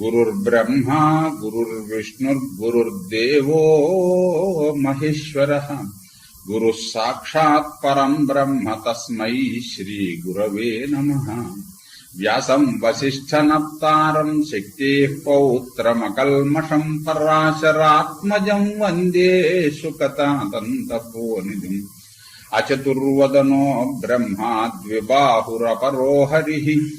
गुरुर्ब्रह्मा गुरुर्विष्णुर्गुरुर्देवो महेश्वर। गुरु साक्षात् परम ब्रह्म नम व्यास नमः। व्यासम् शक्ति शक्तेः पौत्रमकल्मषम् पराशरात्मजम् वंदे सुकतादन्तपोनिधिम् अचतुर्वदनो ब्रह्मा द्विबाहुरपरो हरि।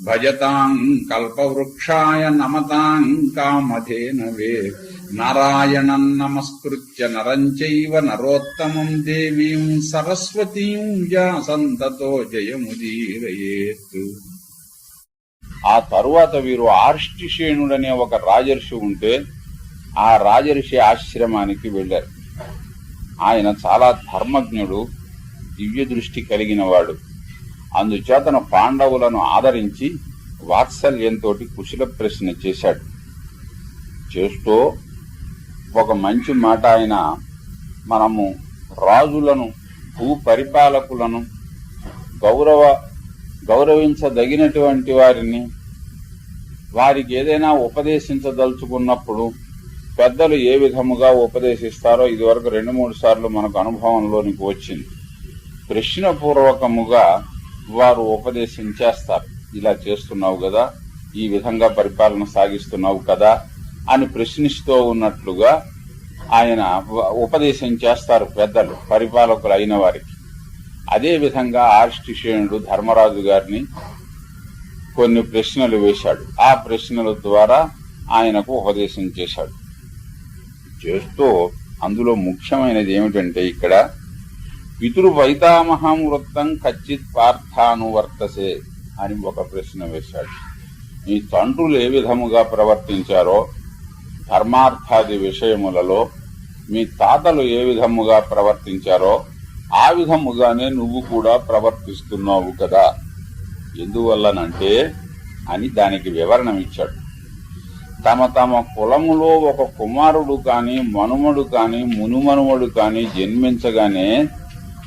భజతాం కల్పవృక్షాయ నమతాం కామధేనవే నారాయణం నమస్కృత్య నరం చైవ నరోత్తమం దేవీం సరస్వతీం వ్యాసంతతో జయముదీరయేత్ ఆ తరువాత వీరు ఆర్ష్టిషేణుడనే ఒక రాజర్షి ఉంటే ఆ రాజర్షి ఆశ్రమానికి వెళ్ళారు ఆయన చాలా ధర్మజ్ఞుడు దివ్య దృష్టి కలిగినవాడు. అందుచేతన పాండవులను ఆదరించి వాత్సల్యంతో కుశల ప్రశ్న చేశాడు. చేస్తూ ఒక మంచి మాట ఆయన మనము రాజులను భూ పరిపాలకులను గౌరవ గౌరవించదగినటువంటి వారిని వారికి ఏదైనా ఉపదేశించదలుచుకున్నప్పుడు పెద్దలు ఏ విధముగా ఉపదేశిస్తారో ఇదివరకు రెండు మూడు సార్లు మనకు అనుభవంలోనికి వచ్చింది. ప్రశ్నపూర్వకముగా వారు ఉపదేశం చేస్తారు ఇలా చేస్తున్నావు కదా ఈ విధంగా పరిపాలన సాగిస్తున్నావు కదా అని ప్రశ్నిస్తూ ఉన్నట్లుగా ఆయన ఉపదేశం చేస్తారు పెద్దలు పరిపాలకులు అయిన వారికి. అదే విధంగా ఆర్ష్టిషేణుడు ధర్మరాజు గారిని కొన్ని ప్రశ్నలు వేశాడు. ఆ ప్రశ్నల ద్వారా ఆయనకు ఉపదేశం చేశాడు. చేస్తూ అందులో ముఖ్యమైనది ఏమిటంటే ఇక్కడ పితృ వృత్తం కచ్చిత్ పార్థానువర్తసే అని ఒక ప్రశ్న వేశాడు. మీ తండ్రులు ఏ విధముగా ప్రవర్తించారో ధర్మార్థాది విషయములలో మీ తాతలు ఏ విధముగా ప్రవర్తించారో ఆ విధముగానే నువ్వు కూడా ప్రవర్తిస్తున్నావు కదా. ఎందువల్లనంటే అని దానికి వివరణం ఇచ్చాడు. తమ తమ కులములో ఒక కుమారుడు కాని మనుమడు కాని మునుమనుమడు కాని జన్మించగానే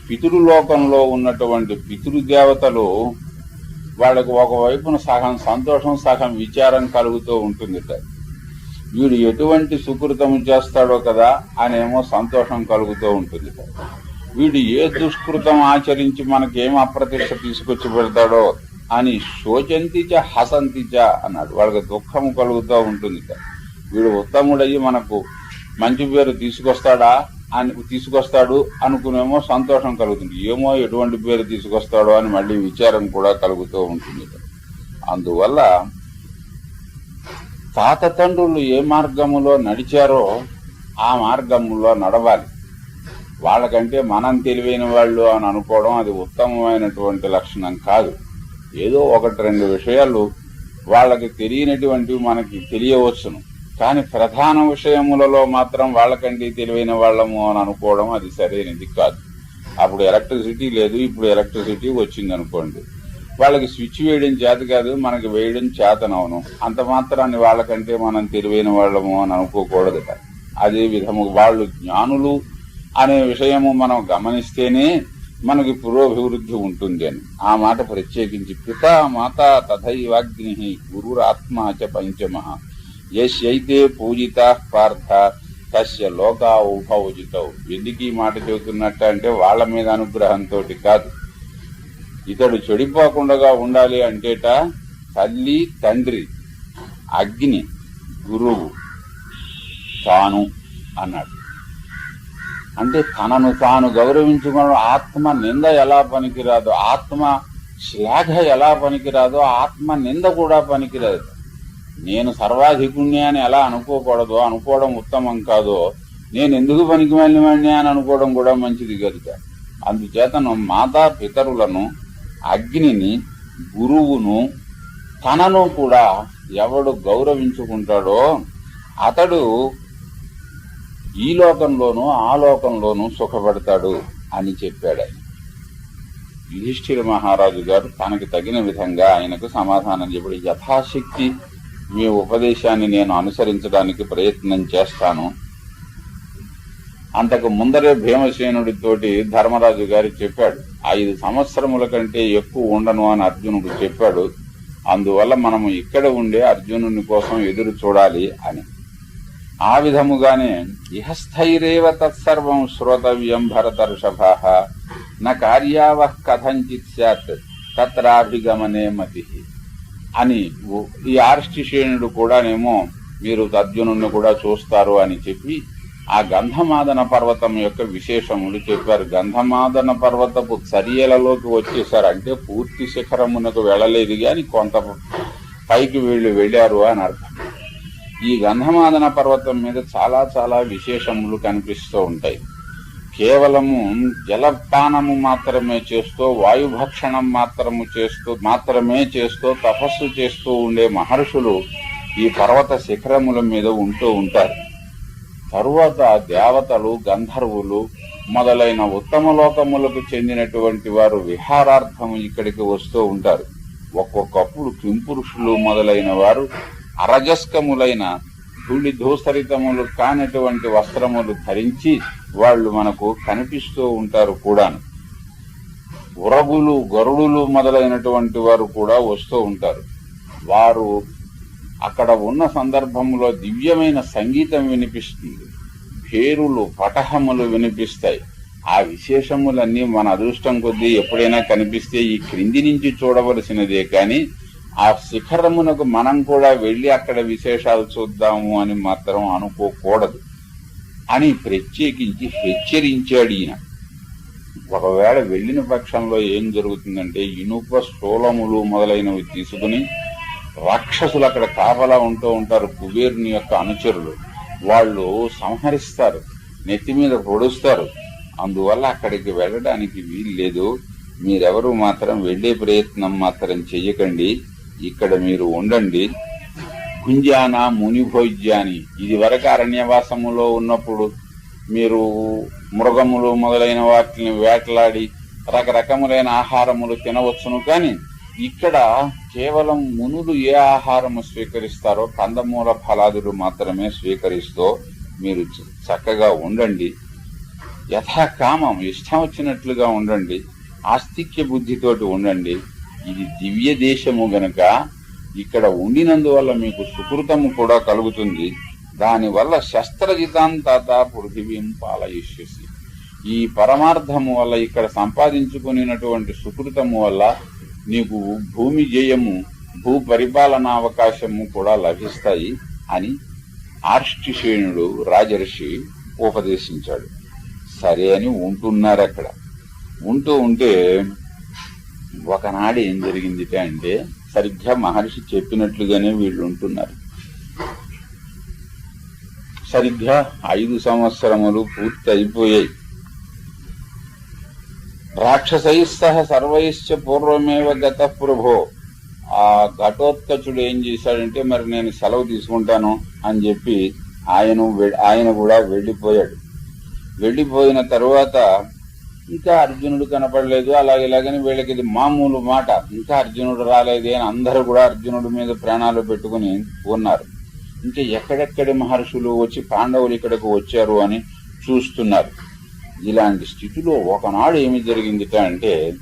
పితృలోకంలో ఉన్నటువంటి పితృదేవతలు వాళ్ళకు ఒకవైపున సగం సంతోషం సగం విచారం కలుగుతూ ఉంటుంది. వీడు ఎటువంటి సుకృతము చేస్తాడో కదా అనేమో సంతోషం కలుగుతూ ఉంటుంది. వీడు ఏ దుష్కృతం ఆచరించి మనకేం అప్రతిష్ట తీసుకొచ్చి పెడతాడో అని శోచంతిచ హసంతిచ అన్నాడు. వాళ్ళకి దుఃఖము కలుగుతూ ఉంటుంది. వీడు ఉత్తముడయ్యి మనకు మంచి పేరు తీసుకొస్తాడా? అని తీసుకొస్తాడు అనుకునేమో సంతోషం కలుగుతుంది. ఏమో ఎటువంటి పేరు తీసుకొస్తాడో అని మళ్ళీ విచారం కూడా కలుగుతూ ఉంటుంది. అందువల్ల తాత తండ్రులు ఏ మార్గములో నడిచారో ఆ మార్గములో నడవాలి. వాళ్ళకంటే మనం తెలివైన వాళ్ళు అని అనుకోవడం అది ఉత్తమమైనటువంటి లక్షణం కాదు. ఏదో ఒకటి రెండు విషయాలు వాళ్ళకి తెలియనటువంటివి మనకి తెలియవచ్చును. కానీ ప్రధాన విషయములలో మాత్రం వాళ్ళకంటే తెలివైన వాళ్ళము అని అనుకోవడం అది సరైనది కాదు. అప్పుడు ఎలక్ట్రిసిటీ లేదు ఇప్పుడు ఎలక్ట్రిసిటీ వచ్చింది అనుకోండి వాళ్ళకి స్విచ్ వేయడం చేత కాదు మనకి వేయడం చేతనవును. అంత మాత్రాన్ని వాళ్ళకంటే మనం తెలివైన వాళ్ళము అని అనుకోకూడదు. అదే విధము వాళ్ళు జ్ఞానులు అనే విషయము మనం గమనిస్తేనే మనకి పురోభివృద్ధి ఉంటుంది అని. ఆ మాట ప్రత్యేకించి పితా మాత తథైవాగ్ని గురురాత్మ చ పంచమ. యశ్యైతే పూజిత పార్థ తస్య లోకా ఉభౌజితవు ఎందుకు ఈ మాట చెబుతున్నట్టు అంటే వాళ్ళ మీద అనుగ్రహంతో కాదు. ఇతడు చెడిపోకుండా ఉండాలి అంటేట తల్లి తండ్రి అగ్ని గురువు తాను అన్నాడు. అంటే తనను తాను గౌరవించుకోవడం ఆత్మ నింద ఎలా పనికిరాదు ఆత్మ శ్లాఘ ఎలా పనికిరాదో ఆత్మ నింద కూడా పనికిరాదు. నేను సర్వాధికుణ్ణి అని ఎలా అనుకోకూడదో అనుకోవడం ఉత్తమం కాదో నేను ఎందుకు పనికి వెళ్ళివాడిని అని అనుకోవడం కూడా మంచిది కనుక అందుచేతను మాతా పితరులను అగ్నిని గురువును తనను కూడా ఎవడు గౌరవించుకుంటాడో అతడు ఈ లోకంలోనూ ఆ లోకంలోనూ సుఖపడతాడు అని చెప్పాడు ఆయన. యుధిష్ఠిర మహారాజు గారు తనకు తగిన విధంగా ఆయనకు సమాధానం చెప్పాడు. యథాశక్తి మీ ఉపదేశాన్ని నేను అనుసరించడానికి ప్రయత్నం చేస్తాను. అంతకు ముందరే భీమసేనుడితోటి ధర్మరాజు గారు చెప్పాడు ఐదు సంవత్సరముల కంటే ఎక్కువ ఉండను అని అర్జునుడు చెప్పాడు. అందువల్ల మనము ఇక్కడ ఉండే అర్జునుని కోసం ఎదురు చూడాలి అని. ఆ విధముగానే ఇహస్థైరేవ తత్సర్వం శ్రోతవ్యం భరతర్షభ న కార్యావః కథంచిత్ సత్ తత్రాభిగమనే మతి. అని ఈ ఆర్ష్టిషేణుడు కూడానేమో మీరు అర్జునుడిని కూడా చూస్తారు అని చెప్పి ఆ గంధమాదన పర్వతం యొక్క విశేషములు చెప్పారు. గంధమాదన పర్వతపు చర్యలలోకి వచ్చేసారు అంటే పూర్తి శిఖరమునకు వెళ్ళలేదు కానీ కొంత పైకి వీళ్ళు వెళ్ళారు అని అర్థం. ఈ గంధమాదన పర్వతం మీద చాలా చాలా విశేషములు కనిపిస్తూ ఉంటాయి. కేవలము జలపానము మాత్రమే చేస్తూ వాయుభక్షణం మాత్రము చేస్తూ మాత్రమే చేస్తూ తపస్సు చేస్తూ ఉండే మహర్షులు ఈ పర్వత శిఖరముల మీద ఉంటూ ఉంటారు. తరువాత దేవతలు గంధర్వులు మొదలైన ఉత్తమ లోకములకు చెందినటువంటి వారు విహారార్థము ఇక్కడికి వస్తూ ఉంటారు. ఒక్కొక్కప్పుడు కింపురుషులు మొదలైన వారు అరజస్కములైన ధూళి ధూసరితములు కానటువంటి వస్త్రములు ధరించి వాళ్ళు మనకు కనిపిస్తూ ఉంటారు కూడాను. ఉరగులు గరుడులు మొదలైనటువంటి వారు కూడా వస్తూ ఉంటారు. వారు అక్కడ ఉన్న సందర్భంలో దివ్యమైన సంగీతం వినిపిస్తుంది. పేరులు పటహములు వినిపిస్తాయి. ఆ విశేషములన్నీ మన అదృష్టం కొద్దీ ఎప్పుడైనా కనిపిస్తే ఈ క్రింది నుంచి చూడవలసినదే. కాని ఆ శిఖరమునకు మనం కూడా వెళ్ళి అక్కడ విశేషాలు చూద్దాము అని మాత్రం అనుకోకూడదు. అని ప్రత్యేకించి హెచ్చరించాడు ఈయన. ఒకవేళ వెళ్ళిన పక్షంలో ఏం జరుగుతుందంటే ఇనుప స్థూలములు మొదలైనవి తీసుకుని రాక్షసులు అక్కడ కాపలా ఉంటూ ఉంటారు కుబేరుని యొక్క అనుచరులు. వాళ్ళు సంహరిస్తారు నెత్తి మీద పొడుస్తారు. అందువల్ల అక్కడికి వెళ్ళడానికి వీలు లేదు మీరెవరు మాత్రం వెళ్ళే ప్రయత్నం మాత్రం చెయ్యకండి. ఇక్కడ మీరు ఉండండి. కుంజాన మునిభోజ్యాని. ఇది వరకు అరణ్యవాసములో ఉన్నప్పుడు మీరు మృగములు మొదలైన వాటిని వేటలాడి రకరకములైన ఆహారములు తినవచ్చును కానీ ఇక్కడ కేవలం మునులు ఏ ఆహారము స్వీకరిస్తారో కందమూల ఫలాదులు మాత్రమే స్వీకరిస్తూ మీరు చక్కగా ఉండండి. యథాకామం ఇష్టం వచ్చినట్లుగా ఉండండి. ఆస్తిక్య బుద్ధితోటి ఉండండి. ఇది దివ్య దేశము గనక ఇక్కడ ఉండినందువల్ల మీకు సుకృతము కూడా కలుగుతుంది. దానివల్ల శస్త్రజితాంతాత పృథివీం పాలయిష్యసి. ఈ పరమార్థము వల్ల ఇక్కడ సంపాదించుకునేటువంటి సుకృతము వల్ల నీకు భూమి జయము భూ పరిపాలన అవకాశము కూడా లభిస్తాయి అని ఆర్ష్టిషేణుడు రాజర్షి ఉపదేశించాడు. సరే అని ఉంటున్నారు అక్కడ ఉంటూ ఉంటే ఒకనాడు ఏం జరిగింది అంటే సరిగ్గా మహర్షి చెప్పినట్లుగానే వీళ్ళు ఉంటున్నారు. సరిగ్గా ఐదు సంవత్సరములు పూర్తి అయిపోయాయి రాక్షసైస్సహ సర్వైశ్చ పూర్వమేవ గత ప్రభో. ఆ ఘటోత్కచుడు ఏం చేశాడంటే మరి నేను సెలవు తీసుకుంటాను అని చెప్పి ఆయన ఆయన కూడా వెళ్ళిపోయాడు. వెళ్ళిపోయిన తరువాత ఇంకా అర్జునుడు కనపడలేదు. అలాగే ఇలాగని వీళ్ళకి ఇది మామూలు మాట. ఇంకా అర్జునుడు రాలేదే అని అందరూ కూడా అర్జునుడి మీద ప్రాణాలు పెట్టుకుని ఉన్నారు. ఇంకా ఎక్కడెక్కడి మహర్షులు వచ్చి పాండవులు ఇక్కడకు వచ్చారు అని చూస్తున్నారు. ఇలాంటి స్థితిలో ఒకనాడు ఏమి జరిగిందిట అంటే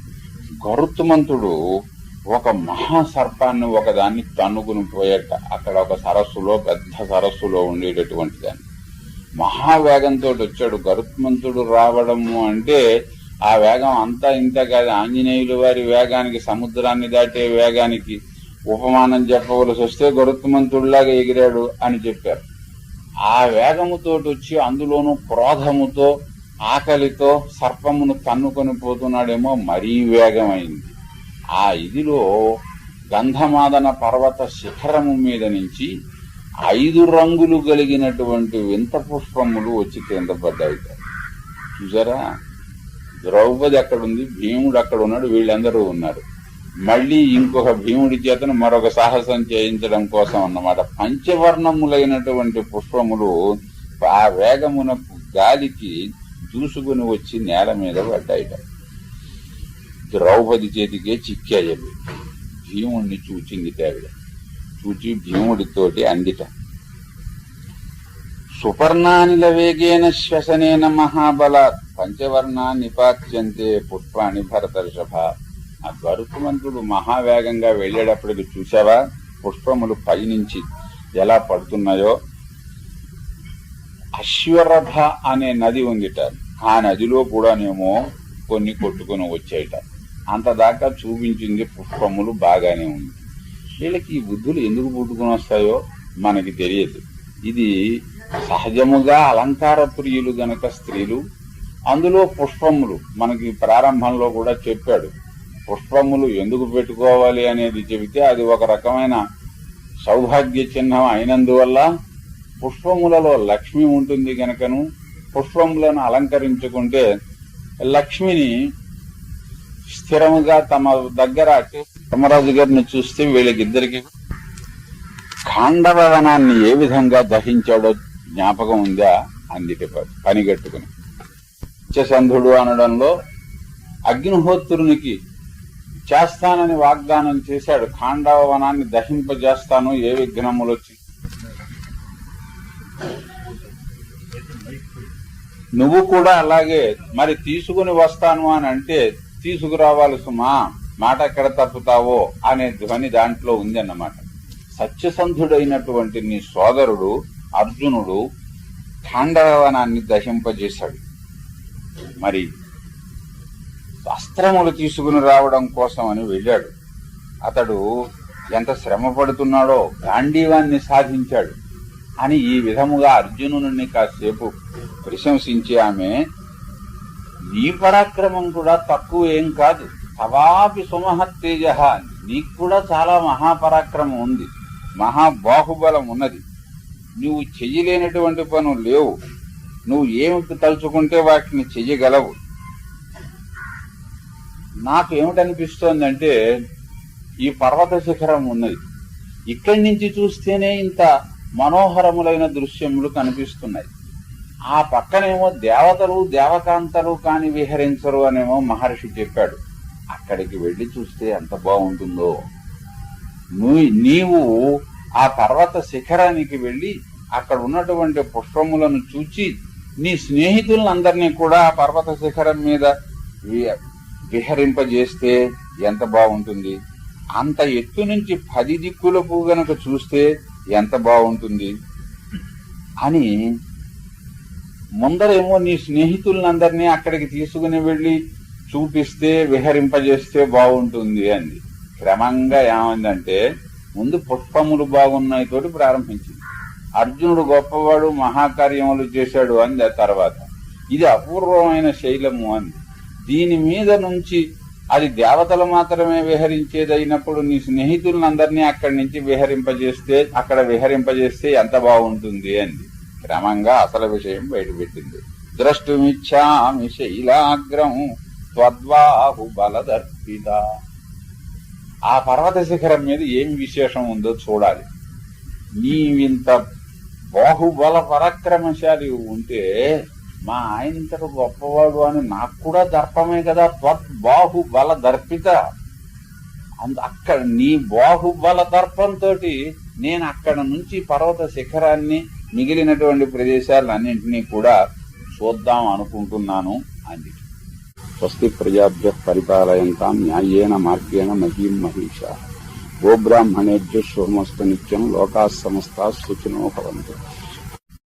గరుత్మంతుడు ఒక మహాసర్పాన్ని ఒకదాన్ని తన్నుకుని పోయేట అక్కడ ఒక సరస్సులో పెద్ద సరస్సులో ఉండేటటువంటి దాన్ని. మహావేగంతో వచ్చాడు గరుత్మంతుడు రావడము అంటే ఆ వేగం అంతా ఇంత కాదు. ఆంజనేయుల వారి వేగానికి సముద్రాన్ని దాటే వేగానికి ఉపమానం చెప్పవలసి వస్తే గరుత్మంతుడిలాగా ఎగిరాడు అని చెప్పారు. ఆ వేగముతో వచ్చి అందులోనూ క్రోధముతో ఆకలితో సర్పమును తన్నుకొని పోతున్నాడేమో మరీ వేగమైంది. ఆ ఇదిలో గంధమాదన పర్వత శిఖరము మీద నుంచి ఐదు రంగులు కలిగినటువంటి వింత పుష్పములు వచ్చి కింద పడ్డాయి చూసారా? ద్రౌపది అక్కడుంది భీముడు అక్కడ ఉన్నాడు వీళ్ళందరూ ఉన్నారు. మళ్ళీ ఇంకొక భీముడి చేతను మరొక సాహసం చేయించడం కోసం అన్నమాట. పంచవర్ణములైనటువంటి పుష్పములు ఆ వేగమునకు గాలికి దూసుకుని వచ్చి నేల మీద పడ్డాయిట. ద్రౌపది చేతికే చిక్కాయవి. భీముణ్ణి చూచింది తేవిడ చూచి భీముడితోటి అందిట. సుపర్ణానిల వేగేన శ్వసనేన మహాబల పంచవర్ణా నిపాత్యంతే పుష్పాణి భరతర్షభ. ఆ గరుత్మంతుడు మహావేగంగా వెళ్ళేటప్పటికి చూసావా పుష్పములు పైనుంచి ఎలా పడుతున్నాయో? అశ్వరభ అనే నది ఉందిట. ఆ నదిలో కూడానేమో కొన్ని కొట్టుకొని వచ్చాయిట అంత దాకా చూపించింది పుష్పములు బాగానే ఉంది. వీళ్ళకి ఈ బుద్ధులు ఎందుకు పుట్టుకుని వస్తాయో మనకి తెలియదు. ఇది సహజముగా అలంకార ప్రియులు గనక స్త్రీలు అందులో పుష్పములు మనకి ప్రారంభంలో కూడా చెప్పాడు. పుష్పములు ఎందుకు పెట్టుకోవాలి అనేది చెబితే అది ఒక రకమైన సౌభాగ్య చిహ్నం అయినందువల్ల పుష్పములలో లక్ష్మి ఉంటుంది గనకను. పుష్పములను అలంకరించుకుంటే లక్ష్మిని స్థిరముగా తమ దగ్గర ధర్మరాజు గారిని చూస్తే వీళ్ళకిద్దరికి ఖాండవనాన్ని ఏ విధంగా దహించాడో జ్ఞాపకం ఉందా అందుకే పనిగట్టుకుని. సంధుడు అనడంలో అగ్నిహోత్రునికి చేస్తానని వాగ్దానం చేశాడు. ఖాండవ వనాన్ని దహింపజేస్తాను ఏ విఘ్నములు వచ్చి? నువ్వు కూడా అలాగే మరి తీసుకుని వస్తాను అని అంటే తీసుకురావాలి సుమా మాట ఎక్కడ తప్పుతావో అనే ధ్వని దాంట్లో ఉంది అన్నమాట సత్యసంధుడైనటువంటి నీ సోదరుడు అర్జునుడు ఖాండవనాన్ని దహింపజేశాడు. మరి అస్త్రములు తీసుకుని రావడం కోసం అని వెళ్ళాడు. అతడు ఎంత శ్రమ పడుతున్నాడో గాంధీవాన్ని సాధించాడు అని ఈ విధముగా అర్జునుని కాసేపు ప్రశంసించి ఆమె నీ పరాక్రమం కూడా తక్కువ ఏం కాదు. తవాపి సుమహత్తేజ. నీకు కూడా చాలా మహాపరాక్రమం ఉంది మహాబాహుబలం ఉన్నది నువ్వు చెయ్యలేనటువంటి పనులు లేవు. నువ్వు ఏమి తలుచుకుంటే వాటిని చెయ్యగలవు. నాకు ఏమిటనిపిస్తోందంటే ఈ పర్వత శిఖరం ఉన్నది ఇక్కడి నుంచి చూస్తేనే ఇంత మనోహరములైన దృశ్యములు కనిపిస్తున్నాయి. ఆ పక్కనేమో దేవతలు దేవకాంతలు కాని విహరించరు అనేమో మహర్షి చెప్పాడు. అక్కడికి వెళ్ళి చూస్తే ఎంత బాగుంటుందో. నీవు ఆ పర్వత శిఖరానికి వెళ్ళి అక్కడ ఉన్నటువంటి పుష్పములను చూచి నీ స్నేహితులందరినీ కూడా ఆ పర్వత శిఖరం మీద విహరింపజేస్తే ఎంత బాగుంటుంది. అంత ఎత్తు నుంచి పది దిక్కులకు గనక చూస్తే ఎంత బాగుంటుంది. అని ముందరేమో నీ స్నేహితులందరినీ అక్కడికి తీసుకుని వెళ్ళి చూపిస్తే విహరింపజేస్తే బాగుంటుంది అంది. క్రమంగా ఏమైందంటే ముందు పుష్పములు బాగున్నాయి తోటి ప్రారంభించింది. అర్జునుడు గొప్పవాడు మహాకార్యములు చేశాడు అంది ఆ తర్వాత. ఇది అపూర్వమైన శైలము అంది. దీని మీద నుంచి అది దేవతలు మాత్రమే విహరించేదైనప్పుడు నీ స్నేహితులందరినీ అక్కడి నుంచి విహరింపజేస్తే అక్కడ విహరింపజేస్తే ఎంత బాగుంటుంది అంది. క్రమంగా అసలు విషయం బయటపెట్టింది ద్రష్టుమిచ్చామి శైలాగ్రం త్వద్వాహు బలదర్పిత. ఆ పర్వత శిఖరం మీద ఏం విశేషం ఉందో చూడాలి. నీవింత బాహుబల పరాక్రమశాలి ఉంటే మా ఆయనంతటి గొప్పవాడు అని నాకు కూడా దర్పమే కదా బాహుబల దర్పిత అక్కడ నీ బాహుబల దర్పంతో నేను అక్కడ నుంచి పర్వత శిఖరాన్ని మిగిలినటువంటి ప్రదేశాలన్నింటినీ కూడా చూద్దాం అనుకుంటున్నాను అంది. స్వస్తి ప్రజాభ్య పరిపాలయంతాం న్యాయేన మార్గేణ మహీం మహిష. గోబ్రాహ్మణేభ్య శుభమస్తు నిత్యం లోకా సమస్త సుఖినో భవంతు.